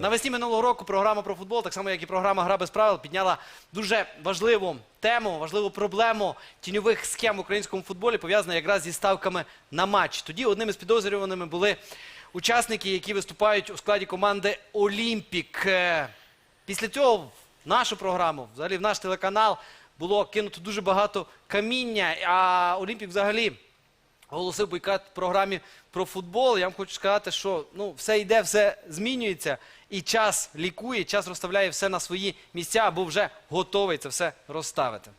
Навесні минулого року програма про футбол, так само як і програма Гра без правил, підняла дуже важливу тему, важливу проблему тіньових схем в українському футболі, пов'язану якраз зі ставками на матч. Тоді одним із підозрюваними були учасники, які виступають у складі команди Олімпік. Е, Після цього в нашу програму, взагалі в наш телеканал, було кинуто дуже багато каміння. А Олімпік взагалі оголосив бойкот в програмі про футбол. Я вам хочу сказати, що ну, все йде, все змінюється, і час лікує, час розставляє все на свої місця, або вже готовий це все розставити.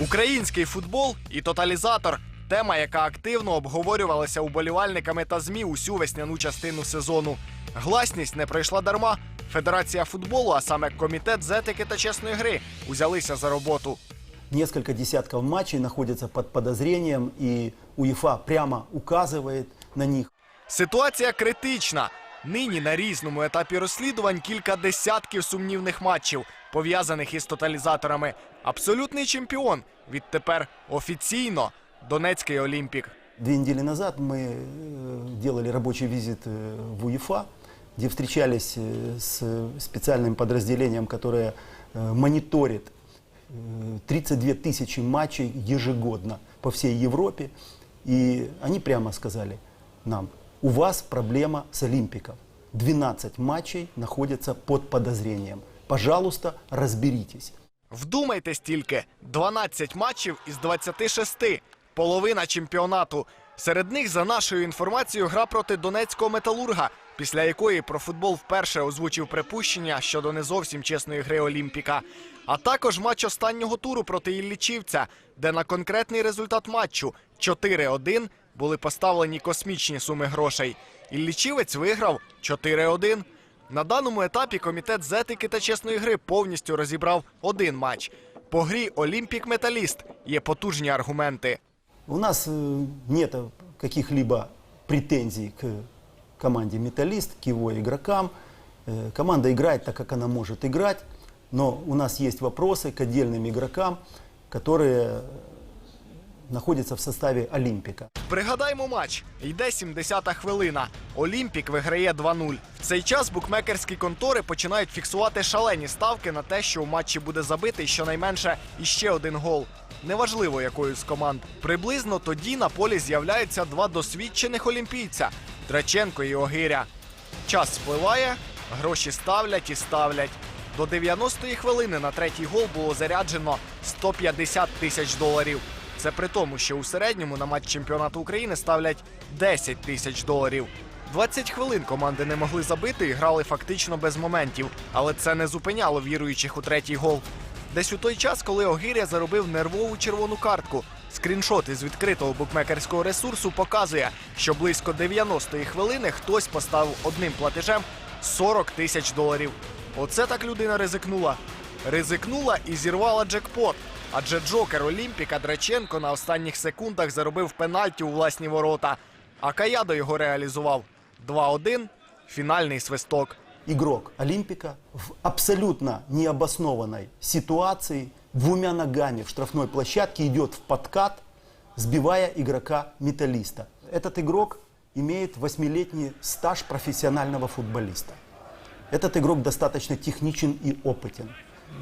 Український футбол і тоталізатор тема, яка активно обговорювалася уболівальниками та ЗМІ усю весняну частину сезону. Гласність не пройшла дарма. Федерація футболу, а саме комітет з етики та чесної гри, узялися за роботу. Несколько десятков матчей находятся под подозрением, и УЕФА прямо указывает на них. Ситуація критична. Нині на різному етапі розслідувань кілька десятків сумнівних матчів, пов'язаних із тоталізаторами. Абсолютний чемпіон. Відтепер офіційно Донецький Олімпік. Две недели назад мы э, делали рабочий визит э, в УЕФА, где встречались э, с специальным подразделением, которое э, мониторит э, 32 тысячи матчей ежегодно по всей Европе. И они прямо сказали нам, у вас проблема с Олимпиком. 12 матчей находятся под подозрением. Пожалуйста, разберитесь. Вдумайтесь тільки 12 матчів із 26. Половина чемпіонату. Серед них, за нашою інформацією, гра проти донецького металурга, після якої про футбол вперше озвучив припущення щодо не зовсім чесної гри Олімпіка. А також матч останнього туру проти Іллічівця, де на конкретний результат матчу 4-1 були поставлені космічні суми грошей. Іллічівець виграв 4-1. На даному етапі комітет з етики та чесної гри повністю розібрав один матч. По грі Олімпік Металіст є потужні аргументи. У нас э, нет каких-либо претензий к команде «Металлист», к его игрокам. Э, Команда играет так, как она может играть, но у нас есть вопросы к отдельным игрокам, которые находятся в составе «Олимпика». Пригадаймо матч. Йде 70-та хвилина. Олімпік виграє 2-0. В цей час букмекерські контори починають фіксувати шалені ставки на те, що у матчі буде забитий щонайменше іще один гол. Неважливо, якою з команд. Приблизно тоді на полі з'являються два досвідчених олімпійця Драченко і Огиря. Час спливає, гроші ставлять і ставлять. До 90-ї хвилини на третій гол було заряджено 150 тисяч доларів. Це при тому, що у середньому на матч чемпіонату України ставлять 10 тисяч доларів. 20 хвилин команди не могли забити і грали фактично без моментів, але це не зупиняло віруючих у третій гол. Десь у той час, коли Огір'я заробив нервову червону картку. Скріншот із відкритого букмекерського ресурсу показує, що близько 90-ї хвилини хтось поставив одним платежем 40 тисяч доларів. Оце так людина ризикнула. Ризикнула і зірвала джекпот. Адже Джокер Олімпіка Драченко на останніх секундах заробив пенальті у власні ворота. А Каядо його реалізував 2-1, фінальний свисток. Игрок «Олимпика» в абсолютно необоснованной ситуации двумя ногами в штрафной площадке идет в подкат, сбивая игрока «Металлиста». Этот игрок имеет восьмилетний стаж профессионального футболиста. Этот игрок достаточно техничен и опытен.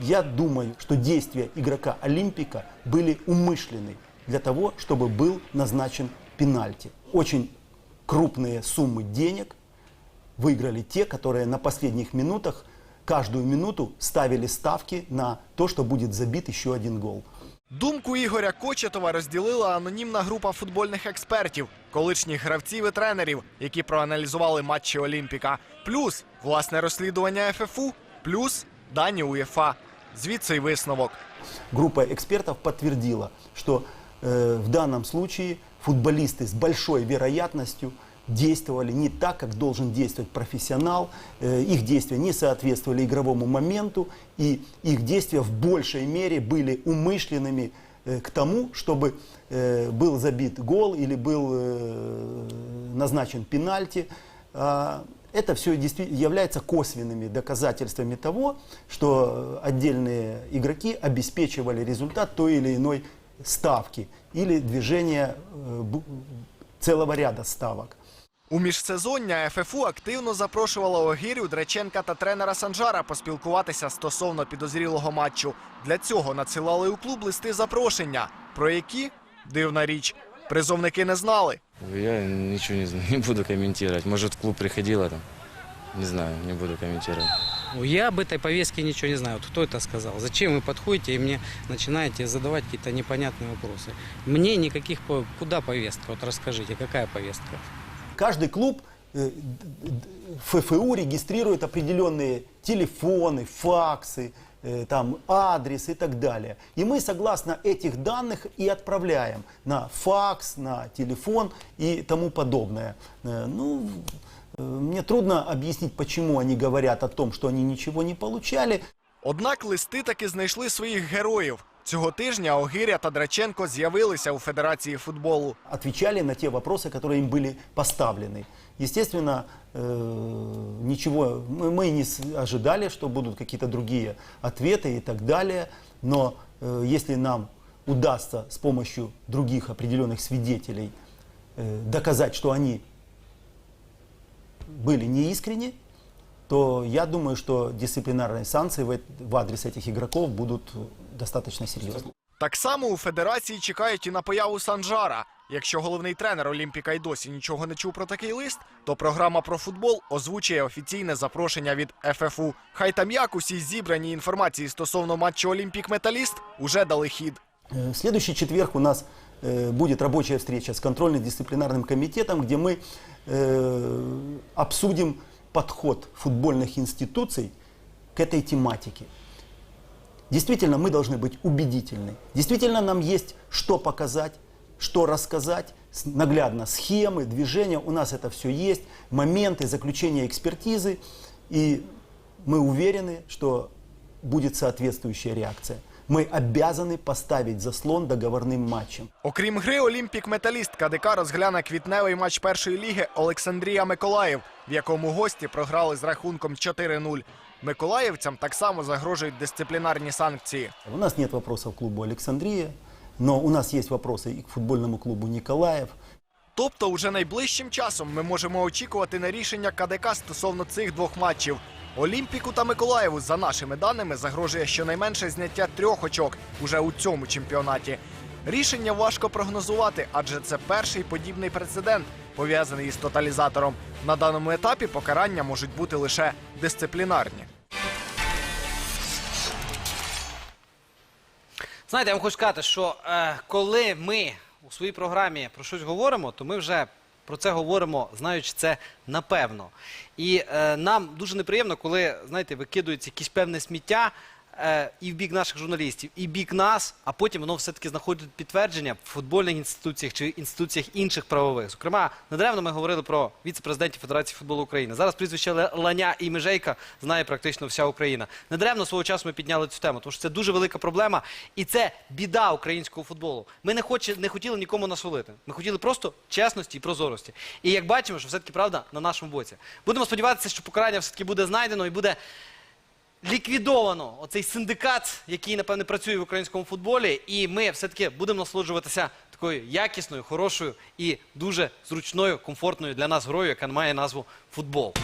Я думаю, что действия игрока Олимпика были умышленны для того, чтобы был назначен пенальти. Очень крупные суммы денег выиграли те, которые на последних минутах каждую минуту ставили ставки на то, что будет забит еще один гол. Думку Ігоря Кочетова розділила анонімна група футбольних експертів, колишніх гравців і тренерів, які проаналізували матчі Олімпіка. Плюс власне розслідування ФФУ, плюс дані УЄФА. Звідси й висновок. Группа экспертов подтвердила, что э, в данном случае футболисты с большой вероятностью действовали не так, как должен действовать профессионал. Э, их действия не соответствовали игровому моменту, и их действия в большей мере были умышленными э, к тому, чтобы был забит гол или был назначен пенальти. А, Это все действительно является косвенными доказательствами того, что отдельные игроки обеспечивали результат той или иной ставки или движения э, бу- целого ряда ставок. У міжсезоння ФФУ активно запрошувала Огірю, Дреченка та тренера Санжара поспілкуватися стосовно підозрілого матчу. Для цього надсилали у клуб листи запрошення, про які дивна річ. Призовники не знали. Я ничего не знаю, не буду комментировать. Может, в клуб приходила там. Не знаю, не буду комментировать. Я об этой повестке ничего не знаю. Вот кто это сказал? Зачем вы подходите и мне начинаете задавать какие-то непонятные вопросы? Мне никаких... Куда повестка? Вот расскажите, какая повестка? Каждый клуб ФФУ регистрирует определенные телефоны, факсы, э, там, адрес и так далее. И мы согласно этих данных и отправляем на факс, на телефон и тому подобное. Э, Ну, э, мне трудно объяснить, почему они говорят о том, что они ничего не получали. Однак листи таки знайшли своїх героїв. Цього тижня Огиря та Драченко з'явилися у Федерації футболу. отвечали на те вопросы, которые им были поставлены. Естественно, э, ничего, мы, мы не с- ожидали, что будут какие-то другие ответы и так далее, но э, если нам удастся с помощью других определенных свидетелей э, доказать, что они были неискренни, то я думаю, что дисциплинарные санкции в, эт- в адрес этих игроков будут достаточно серьезны. Так само у федерації чекають і на появу Санжара. Якщо головний тренер Олімпіка й досі нічого не чув про такий лист, то програма про футбол озвучує офіційне запрошення від ФФУ. Хай там як усі зібрані інформації стосовно матчу Олімпік Металіст уже дали хід. Э, В следующий четверг у нас э, будет рабочая встреча с контрольно-дисциплинарным комитетом, где мы э, обсудим подход футбольных институций к этой тематике. Действительно, мы должны быть убедительны. Действительно, нам есть что показать, что рассказать, наглядно схемы, движения. У нас это все есть, моменты заключения экспертизы. И мы уверены, что будет соответствующая реакция. Мы обязаны поставить заслон договорным матчем. Окрім гри, Олімпік Металіст КДК розгляне квітневий матч першої ліги Олександрія Миколаїв, в якому гості програли з рахунком 4-0. Миколаївцям так само загрожують дисциплінарні санкції. У нас нет вопросов к клубу Александрия, но у нас есть вопросы и к футбольному клубу Николаев. Тобто, уже найближчим часом ми можемо очікувати на рішення КДК стосовно цих двох матчів. Олімпіку та Миколаєву, за нашими даними, загрожує щонайменше зняття трьох очок уже у цьому чемпіонаті. Рішення важко прогнозувати, адже це перший подібний прецедент, пов'язаний із тоталізатором. На даному етапі покарання можуть бути лише дисциплінарні. Знаєте, я вам хочу сказати, що е, коли ми у своїй програмі про щось говоримо, то ми вже про це говоримо, знаючи це напевно. І е, нам дуже неприємно, коли знаєте, викидується якесь певне сміття. Е, І в бік наших журналістів, і в бік нас, а потім воно все-таки знаходить підтвердження в футбольних інституціях чи інституціях інших правових. Зокрема, недаремно ми говорили про віце-президентів Федерації футболу України. Зараз прізвище Ланя і Межейка знає практично вся Україна. Недаремно свого часу ми підняли цю тему, тому що це дуже велика проблема, і це біда українського футболу. Ми не, хоче, не хотіли нікому насолити. Ми хотіли просто чесності і прозорості. І як бачимо, що все-таки правда на нашому боці. Будемо сподіватися, що покарання все-таки буде знайдено і буде ліквідовано оцей синдикат, який, напевне, працює в українському футболі, і ми все-таки будемо насолоджуватися такою якісною, хорошою і дуже зручною, комфортною для нас грою, яка має назву футбол.